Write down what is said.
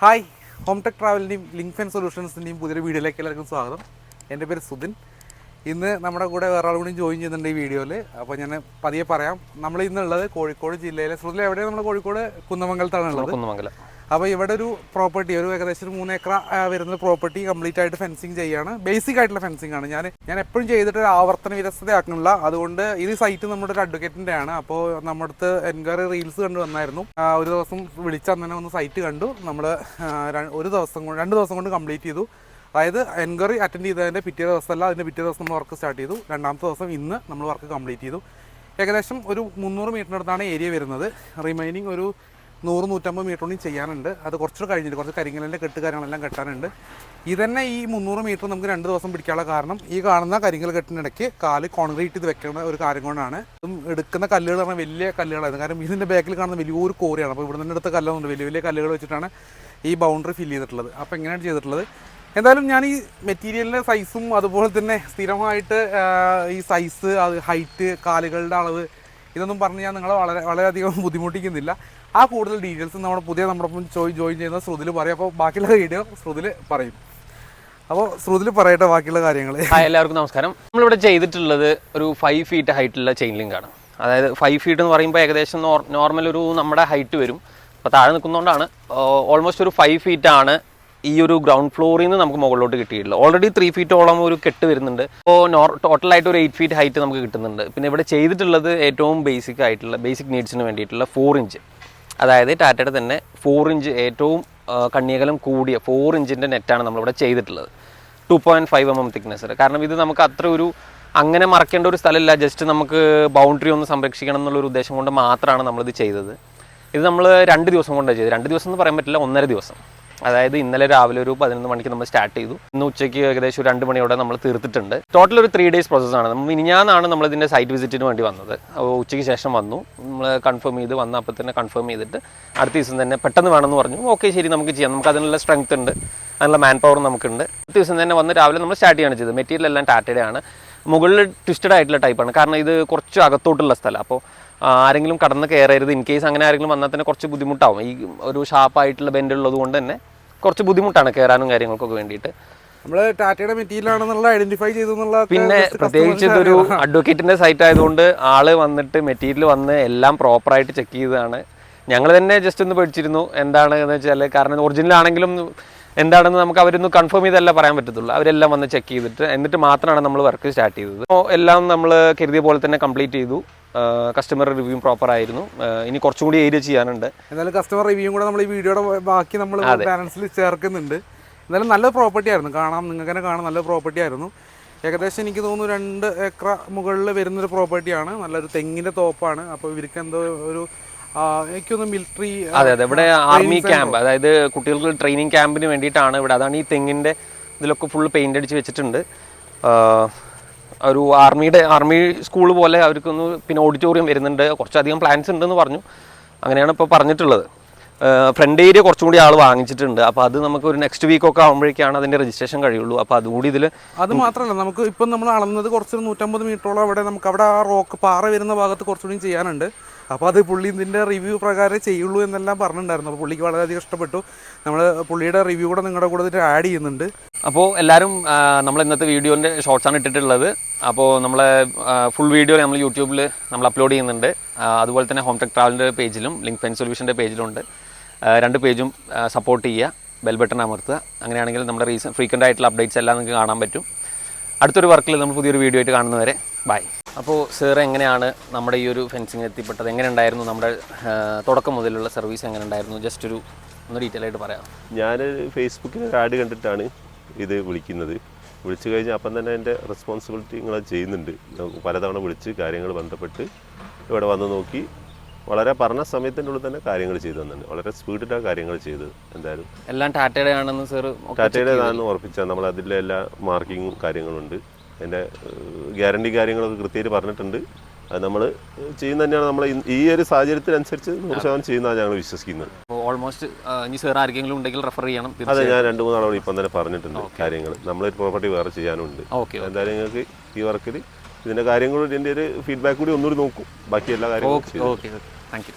Hi home tech ട്രാവലിന്റെയും link fen സൊല്യൂഷൻസിന്റെയും പുതിയൊരു വീഡിയോയിലേക്ക് എല്ലാവർക്കും സ്വാഗതം. എന്റെ പേര് സുധിൻ. ഇന്ന് നമ്മുടെ കൂടെ വേറെ ആളും കൂടി ജോയിൻ ചെയ്യുന്നുണ്ട് ഈ വീഡിയോയിൽ. അപ്പോൾ ഞാൻ പതിയെ പറയാം. നമ്മൾ ഇന്നുള്ളത് കോഴിക്കോട് ജില്ലയിലെ സുധിൽ എവിടെയാണ്? നമ്മൾ കോഴിക്കോട് കുന്നമംഗലത്താണ് ഉള്ളത്. കുന്നമംഗലം. അപ്പോൾ ഇവിടെ ഒരു പ്രോപ്പർട്ടി ഒരു ഏകദേശം മൂന്ന് ഏക്കർ വരുന്ന പ്രോപ്പർട്ടി കംപ്ലീറ്റ് ആയിട്ട് ഫെൻസിങ് ചെയ്യാണ്. ബേസിക് ആയിട്ടുള്ള ഫെൻസിങ് ആണ്. ഞാൻ ഞാൻ എപ്പോഴും ചെയ്തിട്ട് ഒരു ആവർത്തന വിരസതയാക്കുന്നില്ല. അതുകൊണ്ട് ഇത് സൈറ്റ് നമ്മുടെ ഒരു അഡ്വക്കേറ്റിന്റെ ആണ്. അപ്പോൾ നമ്മുടെ അടുത്ത് എൻക്വയറി റീൽസ് കണ്ടു വന്നായിരുന്നു. ഒരു ദിവസം വിളിച്ച തന്നെ ഒന്ന് സൈറ്റ് കണ്ടു. നമ്മൾ ഒരു ദിവസം കൊണ്ട് രണ്ട് ദിവസം കൊണ്ട് കംപ്ലീറ്റ് ചെയ്തു. അതായത് എൻക്വയറി അറ്റൻഡ് ചെയ്തതിന്റെ പിറ്റേ ദിവസമല്ല അതിന്റെ പിറ്റേ ദിവസം നമ്മൾ വർക്ക് സ്റ്റാർട്ട് ചെയ്തു. രണ്ടാമത്തെ ദിവസം ഇന്ന് നമ്മൾ വർക്ക് കംപ്ലീറ്റ് ചെയ്തു. ഏകദേശം ഒരു മുന്നൂറ് മീറ്ററിനടുത്താണ് ഏരിയ വരുന്നത്. റിമൈനിങ് ഒരു നൂറ് നൂറ്റമ്പത് ഒന്നും ചെയ്യാനുണ്ട്. അത് കുറച്ചുകൂടെ കഴിഞ്ഞിട്ട് കുറച്ച് കരിങ്കലിന്റെ കെട്ട് കാര്യങ്ങളെല്ലാം കെട്ടാനുണ്ട്. ഇതന്നെ ഈ മുന്നൂറ് മീറ്റർ നമുക്ക് രണ്ട് ദിവസം പിടിക്കാനുള്ള കാരണം ഈ കാണുന്ന കരിങ്കൽ കെട്ടിനിടയ്ക്ക് കാൽ കോൺക്രീറ്റ് ചെയ്ത് വെക്കുന്ന ഒരു കാര്യം കൊണ്ടാണ്. ഇതും എടുക്കുന്ന കല്ലുകൾ പറഞ്ഞാൽ വലിയ കല്ലുകളായിരുന്നു കാരണം ഇതിന്റെ ബാക്കിൽ കാണുന്ന വലിയൊരു കോറിയാണ്. അപ്പോൾ ഇവിടെ നിന്ന് എടുത്ത കല്ലൊന്നുണ്ട്. വലിയ വലിയ കല്ലുകൾ വെച്ചിട്ടാണ് ഈ ബൗണ്ടറി ഫില്ല് ചെയ്തിട്ടുള്ളത്. അപ്പോൾ എങ്ങനെയാണ് ചെയ്തിട്ടുള്ളത്. എന്തായാലും ഞാൻ ഈ മെറ്റീരിയലിന്റെ സൈസും അതുപോലെ തന്നെ സ്ഥിരമായിട്ട് ഈ സൈസ് അത് ഹൈറ്റ് കാലുകളുടെ അളവ് ഇതൊന്നും പറഞ്ഞ് ഞാൻ നിങ്ങളെ വളരെ വളരെയധികം ബുദ്ധിമുട്ടിക്കുന്നില്ല. ആ കൂടുതൽ ഡീറ്റെയിൽസ് നമ്മുടെ പുതിയ നമ്മുടെ ഒപ്പം ജോയിൻ ജോയിൻ ചെയ്യുന്ന ശ്രുതിൽ പറയും. അപ്പോൾ ബാക്കിയുള്ള വീഡിയോ ശ്രുതിൽ പറയും. അപ്പോൾ ശ്രുതിൽ പറയട്ടെ ബാക്കിയുള്ള കാര്യങ്ങൾ എല്ലാവർക്കും നമസ്കാരം. നമ്മളിവിടെ ചെയ്തിട്ടുള്ളത് ഒരു ഫൈവ് ഫീറ്റ് ഹൈറ്റുള്ള ചെയിൻ ലിങ്ക് ആണ്. അതായത് ഫൈവ് ഫീറ്റ് എന്ന് പറയുമ്പോൾ ഏകദേശം നോർമൽ ഒരു നമ്മുടെ ഹൈറ്റ് വരും. അപ്പോൾ താഴെ നിൽക്കുന്നതുകൊണ്ടാണ് ഓൾമോസ്റ്റ് ഒരു ഫൈവ് ഫീറ്റ് ആണ് ഈ ഒരു ഗ്രൗണ്ട് ഫ്ലോറിൽ നിന്ന് നമുക്ക് മുകളിലോട്ട് കിട്ടിയിട്ടുള്ളത്. ഓൾറെഡി ത്രീ ഫീറ്റോളം ഒരു കെട്ട് വരുന്നുണ്ട്. അപ്പോൾ നോർ ടോട്ടലായിട്ട് ഒരു എയ്റ്റ് ഫീറ്റ് ഹൈറ്റ് നമുക്ക് കിട്ടുന്നുണ്ട്. പിന്നെ ഇവിടെ ചെയ്തിട്ടുള്ളത് ഏറ്റവും ബേസിക് ആയിട്ടുള്ള ബേസിക് നീഡ്സിന് വേണ്ടിയിട്ടുള്ള ഫോർ ഇഞ്ച് അതായത് ടാറ്റയുടെ തന്നെ ഫോർ ഇഞ്ച് ഏറ്റവും കണ്ണിയകലം കൂടിയ ഫോർ ഇഞ്ചിന്റെ നെറ്റാണ് നമ്മളിവിടെ ചെയ്തിട്ടുള്ളത്. Two point five M M thickness കാരണം ഇത് നമുക്ക് അത്ര ഒരു അങ്ങനെ മറക്കേണ്ട ഒരു സ്ഥലമില്ല. ജസ്റ്റ് നമുക്ക് ബൗണ്ടറി ഒന്ന് സംരക്ഷിക്കണം എന്നുള്ളൊരു ഉദ്ദേശം കൊണ്ട് മാത്രമാണ് നമ്മളിത് ചെയ്തത്. ഇത് നമ്മൾ രണ്ട് ദിവസം കൊണ്ടാണ് ചെയ്തത്. രണ്ട് ദിവസം എന്ന് പറയാൻ പറ്റില്ല ഒന്നര ദിവസം. അതായത് ഇന്നലെ രാവിലെ ഒരു പതിനൊന്ന് മണിക്ക് നമ്മൾ സ്റ്റാർട്ട് ചെയ്തു. ഇന്ന് ഉച്ചയ്ക്ക് ഏകദേശം ഒരു രണ്ട് മണിയോടെ നമ്മൾ തീർത്തിട്ടുണ്ട്. ടോട്ടൽ ഒരു ത്രീ ഡേയ്സ് പ്രോസസ്സാണ് നമ്മൾ മിനിഞ്ഞാന്നാണ് നമ്മൾ ഇതിന്റെ സൈറ്റ് വിസിറ്റിന് വേണ്ടി വന്നത്. ഉച്ചയ്ക്ക് ശേഷം വന്നു. നമ്മൾ കൺഫേം ചെയ്ത് വന്ന അപ്പോൾ തന്നെ കൺഫേം ചെയ്തിട്ട് അടുത്ത ദിവസം തന്നെ പെട്ടെന്ന് വേണമെന്ന് പറഞ്ഞു. ഓക്കെ ശരി നമുക്ക് ചെയ്യാം. നമുക്ക് അതിനുള്ള സ്ട്രെങ്ത് ഉണ്ട്. അതിനുള്ള മാൻ പവർ നമുക്കുണ്ട്. അടുത്ത ദിവസം തന്നെ വന്ന് രാവിലെ നമ്മൾ സ്റ്റാർട്ട് ചെയ്യാണ് ചെയ്തത്. മെറ്റീരിയൽ എല്ലാം ടാറ്റയുടെ ആണ്. മുകളിൽ ട്വിസ്റ്റഡ് ആയിട്ടുള്ള ടൈപ്പാണ് കാരണം ഇത് കുറച്ച് അകത്തോട്ടുള്ള സ്ഥലം. അപ്പോൾ ആരെങ്കിലും കടന്ന് കയറരുത് ഇൻ കേസ് അങ്ങനെ ആരെങ്കിലും വന്നാൽ തന്നെ കുറച്ച് ബുദ്ധിമുട്ടാവും. ഈ ഒരു ഷാർപ്പായിട്ടുള്ള ബെൻഡ് ഉള്ളത് കൊണ്ട് തന്നെ കുറച്ച് ബുദ്ധിമുട്ടാണ് കയറാനും കാര്യങ്ങൾക്കൊക്കെ വേണ്ടിയിട്ട്. നമ്മൾ ടാറ്റയുടെ ഐഡന്റിഫൈ ചെയ്തു എന്നുള്ള പിന്നെ പ്രത്യേകിച്ച് ഇതൊരു അഡ്വക്കേറ്റിന്റെ സൈറ്റ് ആയതുകൊണ്ട് ആൾ വന്നിട്ട് മെറ്റീരിയൽ വന്ന് എല്ലാം പ്രോപ്പറായിട്ട് ചെക്ക് ചെയ്തതാണ്. ഞങ്ങൾ തന്നെ ജസ്റ്റ് ഒന്ന് പഠിച്ചിരുന്നു എന്താണ് എന്ന് വെച്ചാൽ കാരണം ഒറിജിനൽ ആണെങ്കിലും എന്താണെന്ന് നമുക്ക് അവരൊന്ന് കൺഫേം ചെയ്തല്ല പറയാൻ പറ്റത്തുള്ളൂ. അവരെല്ലാം വന്ന് ചെക്ക് ചെയ്തിട്ട് എന്നിട്ട് മാത്രമാണ് നമ്മൾ വർക്ക് സ്റ്റാർട്ട് ചെയ്തത്. അപ്പോൾ എല്ലാം നമ്മൾ കരുതിയ പോലെ തന്നെ കംപ്ലീറ്റ് ചെയ്തു. കസ്റ്റമർ റിവ്യൂ പ്രോപ്പർ ആയിരുന്നു. ഇനി കുറച്ചും കൂടി ഏരിയ ചെയ്യാനുണ്ട്. എന്നാലും കസ്റ്റമർ റിവ്യൂ കൂടെ നമ്മൾ ഈ വീഡിയോയുടെ ബാക്കി നമ്മൾ ബാലൻസിൽ ചേർക്കുന്നുണ്ട്. എന്നാലും നല്ല പ്രോപ്പർട്ടി ആയിരുന്നു. കാണാം നിങ്ങൾക്ക് തന്നെ കാണാം നല്ല പ്രോപ്പർട്ടി ആയിരുന്നു. ഏകദേശം എനിക്ക് തോന്നുന്നു രണ്ട് ഏക്കർ മുകളിൽ വരുന്നൊരു പ്രോപ്പർട്ടിയാണ് നല്ലൊരു തെങ്ങിന്റെ തോപ്പാണ്. അപ്പോൾ ഇവർക്ക് എന്തോ ഒരു മിലിറ്ററി അതെ അതെ. ഇവിടെ ആർമി ക്യാമ്പ് അതായത് കുട്ടികൾക്ക് ട്രെയിനിങ് ക്യാമ്പിന് വേണ്ടിയിട്ടാണ് ഇവിടെ. അതാണ് ഈ തെങ്ങിന്റെ ഇതിലൊക്കെ ഫുൾ പെയിന്റ് അടിച്ച് വെച്ചിട്ടുണ്ട്. ഒരു ആർമിയുടെ ആർമി സ്കൂൾ പോലെ അവർക്കൊന്ന് പിന്നെ ഓഡിറ്റോറിയം വരുന്നുണ്ട്. കുറച്ചധികം പ്ലാൻസ് ഉണ്ടെന്ന് പറഞ്ഞു. അങ്ങനെയാണ് ഇപ്പോൾ പറഞ്ഞിട്ടുള്ളത്. ഫ്രണ്ട് ഏരിയ കുറച്ചും കൂടി ആൾ വാങ്ങിച്ചിട്ടുണ്ട്. അപ്പോൾ അത് നമുക്ക് ഒരു നെക്സ്റ്റ് വീക്ക് ഒക്കെ ആകുമ്പോഴേക്കാണ് അതിന്റെ രജിസ്ട്രേഷൻ കഴിയുള്ളൂ. അപ്പോൾ അതുകൂടി ഇതിൽ അത് മാത്രമല്ല നമുക്ക് ഇപ്പം നമ്മൾ അളന്നത് കുറച്ച് നൂറ്റമ്പത് മീറ്ററോളം അവിടെ നമുക്ക് അവിടെ ആ റോക്ക് പാറ വരുന്ന ഭാഗത്ത് കുറച്ചുകൂടി ചെയ്യാനുണ്ട്. അപ്പോൾ അത് പുള്ളി ഇതിന്റെ റിവ്യൂ പ്രകാരം ചെയ്യുള്ളൂ എന്നെല്ലാം പറഞ്ഞിട്ടുണ്ടായിരുന്നു. അപ്പോൾ പുള്ളിക്ക് വളരെയധികം ഇഷ്ടപ്പെട്ടു. നമ്മൾ പുള്ളിയുടെ റിവ്യൂ കൂടെ നിങ്ങളുടെ കൂടെ ഇതിൽ ആഡ് ചെയ്യുന്നുണ്ട്. അപ്പോൾ എല്ലാവരും നമ്മൾ ഇന്നത്തെ വീഡിയോന്റെ ഷോർട്സാണ് ഇട്ടിട്ടുള്ളത്. അപ്പോൾ നമ്മളെ ഫുൾ വീഡിയോ നമ്മൾ യൂട്യൂബിൽ നമ്മൾ അപ്ലോഡ് ചെയ്യുന്നുണ്ട്. അതുപോലെ തന്നെ ഹോം ടെക് ട്രാവലിന്റെ പേജിലും ലിങ്ക് പെൻ സൊല്യൂഷന്റെ പേജിലുണ്ട്. രണ്ട് പേജും സപ്പോർട്ട് ചെയ്യുക ബെൽ ബട്ടൺ അമർത്തുക. അങ്ങനെയാണെങ്കിൽ നമ്മുടെ റീസൺ ഫ്രീക്വന്റ് ആയിട്ടുള്ള അപ്ഡേറ്റ്സ് എല്ലാം നിങ്ങൾക്ക് കാണാൻ പറ്റും. അടുത്തൊരു വർക്കിൽ നമ്മൾ പുതിയൊരു വീഡിയോ ആയിട്ട് കാണുന്നവരെ ബൈ അപ്പോൾ സാർ എങ്ങനെയാണ് നമ്മുടെ ഈ ഒരു ഫെൻസിങ് എത്തിപ്പെട്ടത്? എങ്ങനെ ഉണ്ടായിരുന്നു നമ്മുടെ തുടക്കം മുതലുള്ള സർവീസ് എങ്ങനെ ഉണ്ടായിരുന്നു ജസ്റ്റ് ഒരു ഒന്ന് ഡീറ്റെയിൽ ആയിട്ട് പറയാം. ഞാൻ ഫേസ്ബുക്കിൽ ഒരു ആഡ് കണ്ടിട്ടാണ് ഇത് വിളിക്കുന്നത്. വിളിച്ചു കഴിഞ്ഞാൽ അപ്പം തന്നെ എന്റെ റെസ്പോൺസിബിലിറ്റി നിങ്ങൾ ചെയ്യുന്നുണ്ട്. പലതവണ വിളിച്ച് കാര്യങ്ങൾ ബന്ധപ്പെട്ട് ഇവിടെ വന്ന് നോക്കി വളരെ പറഞ്ഞ സമയത്തിന്റെ ഉള്ളിൽ തന്നെ കാര്യങ്ങൾ ചെയ്തു തന്നിട്ടുണ്ട്. വളരെ സ്പീഡിലാണ് കാര്യങ്ങൾ ചെയ്തത് എന്തായാലും എല്ലാം ടാറ്റയുടെ ആണെന്ന് സാർ ടാറ്റയുടെ താന്ന് ഉറപ്പിച്ചാൽ നമ്മൾ അതിലെ എല്ലാ മാർക്കിങ്ങും കാര്യങ്ങളുണ്ട് അതിന്റെ ഗ്യാരണ്ടി കാര്യങ്ങളൊക്കെ കൃത്യമായിട്ട് പറഞ്ഞിട്ടുണ്ട്. അത് നമ്മൾ ചെയ്യുന്ന തന്നെയാണ് നമ്മൾ ഈ ഒരു സാഹചര്യത്തിനനുസരിച്ച് നൂറ് ശതമാനം ചെയ്യുന്നതാണ് ഞങ്ങൾ വിശ്വസിക്കുന്നത്. ഓൾമോസ്റ്റ് ഇനി സാർ ആരെങ്കിലും ഉണ്ടെങ്കിൽ റെഫർ ചെയ്യണം അതെ ഞാൻ രണ്ട് മൂന്ന് ആളോട് ഇപ്പം തന്നെ പറഞ്ഞിട്ടുണ്ട് കാര്യങ്ങൾ നമ്മളൊരു പ്രോപ്പർട്ടി വേറെ ചെയ്യാനുണ്ട്. ഓക്കെ എന്തായാലും നിങ്ങൾക്ക് ഈ വർക്കിൽ ഇതിന്റെ കാര്യങ്ങളും ഇതിന്റെ ഒരു ഫീഡ്ബാക്ക് കൂടി ഒന്നുകൂടി നോക്കും. ബാക്കി എല്ലാ കാര്യങ്ങളും ഓക്കെ ഓക്കെ താങ്ക് യു